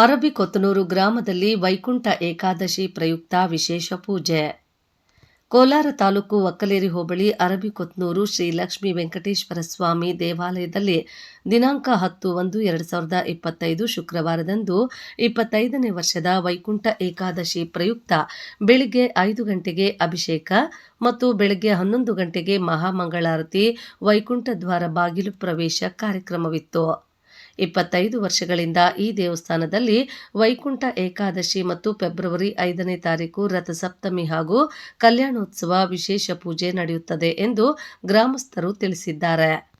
ಅರಬಿಕೊತ್ತನೂರು ಗ್ರಾಮದಲ್ಲಿ ವೈಕುಂಠ ಏಕಾದಶಿ ಪ್ರಯುಕ್ತ ವಿಶೇಷ ಪೂಜೆ. ಕೋಲಾರ ತಾಲೂಕು ಒಕ್ಕಲೇರಿ ಹೋಬಳಿ ಅರಬಿಕೊತ್ನೂರು ಶ್ರೀ ಲಕ್ಷ್ಮೀ ವೆಂಕಟೇಶ್ವರ ಸ್ವಾಮಿ ದೇವಾಲಯದಲ್ಲಿ ದಿನಾಂಕ ಹತ್ತು ಒಂದು ಎರಡು ಸಾವಿರದ ಇಪ್ಪತ್ತೈದು ಶುಕ್ರವಾರದಂದು ಇಪ್ಪತ್ತೈದನೇ ವರ್ಷದ ವೈಕುಂಠ ಏಕಾದಶಿ ಪ್ರಯುಕ್ತ ಬೆಳಿಗ್ಗೆ ಐದು ಗಂಟೆಗೆ ಅಭಿಷೇಕ ಮತ್ತು ಬೆಳಗ್ಗೆ ಹನ್ನೊಂದು ಗಂಟೆಗೆ ಮಹಾಮಂಗಳಾರತಿ ವೈಕುಂಠ ದ್ವಾರ ಬಾಗಿಲು ಪ್ರವೇಶ ಕಾರ್ಯಕ್ರಮವಿತ್ತು. ಇಪ್ಪತ್ತೈದು ವರ್ಷಗಳಿಂದ ಈ ದೇವಸ್ಥಾನದಲ್ಲಿ ವೈಕುಂಠ ಏಕಾದಶಿ ಮತ್ತು ಫೆಬ್ರವರಿ ಐದನೇ ತಾರೀಕು ರಥಸಪ್ತಮಿ ಹಾಗೂ ಕಲ್ಯಾಣೋತ್ಸವ ವಿಶೇಷ ಪೂಜೆ ನಡೆಯುತ್ತದೆ ಎಂದು ಗ್ರಾಮಸ್ಥರು ತಿಳಿಸಿದ್ದಾರೆ.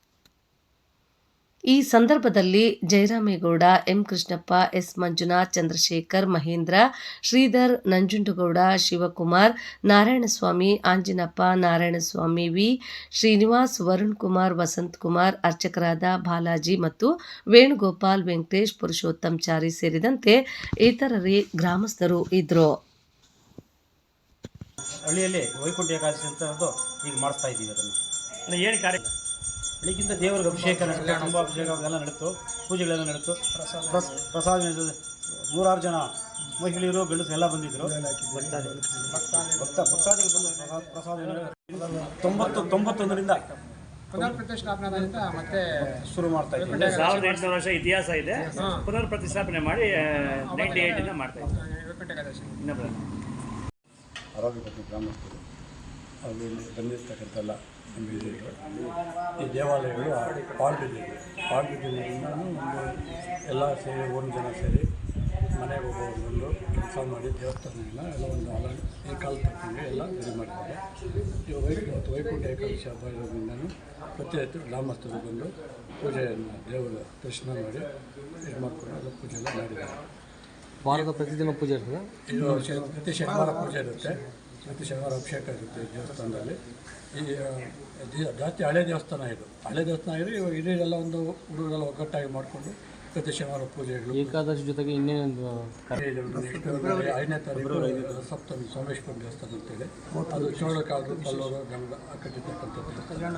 ಈ ಸಂದರ್ಭದಲ್ಲಿ Jayaramegowda, M. Krishnappa, S. Manjunath, Chandrashekar, Mahendra, Sridhar Nanjundagowda, Shivakumar, Narayanaswamy, Anjinappa, Narayanaswamy V, Srinivas Varun Kumar Vasanth Kumar ಅರ್ಚಕರಾದ Balaji ಮತ್ತು ವೇಣುಗೋಪಾಲ್ ವೆಂಕಟೇಶ್ ಪುರುಷೋತ್ತಮ್ ಚಾರಿ ಸೇರಿದಂತೆ ಇತರರೇ ಗ್ರಾಮಸ್ಥರು ಇದ್ರು ಹಳ್ಳಿಯಲ್ಲಿ ವೈಕುಂಠ ಏಕಾದಶಿ ಅಂತ ಈಗ ಮಾಡಿಸ್ತಾ ಇದ್ದೀವಿ ಅದನ್ನು. ಏನು ಕಾರ್ಯ ಬೆಳಿಗ್ಗಿಂದ ದೇವರಿಗೆ ಅಭಿಷೇಕ ನಡೀತು ತುಂಬ ಅಭಿಷೇಕ ಅವೆಲ್ಲ ನಡೀತು ಪೂಜೆಗಳೆಲ್ಲ ನಡೀತು. ಪ್ರಸಾದ ಪ್ರಸಾದ. ನೂರಾರು ಜನ ಮಹಿಳೆಯರು ಗಂಡಸರು ಎಲ್ಲ ಬಂದಿದ್ದರು ಭಕ್ತ ಭಕ್ತಾದಿಗಳು ಬಂದು ಪ್ರಸಾದ- ತೊಂಬತ್ತು ತೊಂಬತ್ತೊಂದರಿಂದ ಪುನರ್ ಪ್ರತಿಷ್ಠಾಪನೆಯಿಂದ ಮತ್ತೆ ಶುರು ಮಾಡ್ತಾ ಇದ್ದೀವಿ. ಸಾವಿರದ ಎಂಟುನೂರು ವರ್ಷ ಇತಿಹಾಸ ಇದೆ. ಪುನರ್ ಪ್ರತಿಷ್ಠಾಪನೆ ಮಾಡಿ ನೈಂಟಿ ಏಯ್ಟಿಂದ ಮಾಡ್ತಾ ಇದ್ದೀವಿ. ಆರೋಗ್ಯ ಪತ್ನಿ ಗ್ರಾಮಸ್ಥರು ಅಲ್ಲಿ ಬಂದಿರ್ತಕ್ಕಂಥ ಈ ದೇವಾಲಯಗಳು ಪಾಂಡಿದ್ದೀವಿ ಪಾಳ್ಬಿದ್ದಿದ್ದರಿಂದ ಒಂದು ಎಲ್ಲ ಸೇರಿ ಒಂದು ಜನ ಸೇರಿ ಮನೆಗೆ ಹೋಗೋದು ಬಂದು ಕೆಲಸ ಮಾಡಿ ದೇವಸ್ಥಾನದಿಂದ ಎಲ್ಲ ಒಂದು ಅಲ ಏಕಾಲ ಕಾಲ ತಕ್ಕಂಗೆ ಎಲ್ಲ ಇದು ಮಾಡ್ತಾರೆ ಈ ವೈಕುಂಠ ಮತ್ತು ವೈಕುಂಠ ಏಕಾದಶಿ ಹಬ್ಬ ಇರೋದ್ರಿಂದನೂ ಪ್ರತಿಯೊತ್ತು ಗ್ರಾಮಸ್ಥರು ಬಂದು ಪೂಜೆಯನ್ನು ದೇವರ ದರ್ಶನ ಮಾಡಿ ಇದು ಮಾಡಿಕೊಂಡು ಅದು ಪೂಜೆ ಎಲ್ಲ ಮಾಡಿದ್ದಾರೆ. ವಾರದ ಪ್ರತಿದಿನ ಪೂಜೆ ಇರ್ತದೆ? ಇದು ಪ್ರತಿ ಶನಿವಾರ ಪೂಜೆ ಇರುತ್ತೆ. ಪ್ರತಿ ಶನಿವಾರ ಅಭಿಷೇಕ ಇರುತ್ತೆ ದೇವಸ್ಥಾನದಲ್ಲಿ. ಈ ಜಾಸ್ತಿ ಹಳೆ ದೇವಸ್ಥಾನ ಇದು. ಹಳೆ ದೇವಸ್ಥಾನ ಇದ್ರೆ ಇವಾಗ ಹಿರಿಯರೆಲ್ಲ ಒಂದು ಹುಡುಗರೆಲ್ಲ ಒಗ್ಗಟ್ಟಾಗಿ ಮಾಡಿಕೊಂಡು ಪ್ರತಿ ಶನಿವಾರ ಪೂಜೆಗಳು. ಏಕಾದಶಿ ಜೊತೆಗೆ ಇನ್ನೇನು ಇದು next ಫೆಬ್ರವರಿ. ಐದನೇ ತಾರೀಕು ಸಪ್ತಮಿ ಸೋಮೇಶ್ವರ ದೇವಸ್ಥಾನ ಅಂತೇಳಿ ಅದು ಚೋಳಕಾದ್ರು ಕಲ್ಲೂರು ಗಂಗ ಕಟ್ಟಿರ್ತಕ್ಕಂಥ ದೇವಸ್ಥಾನ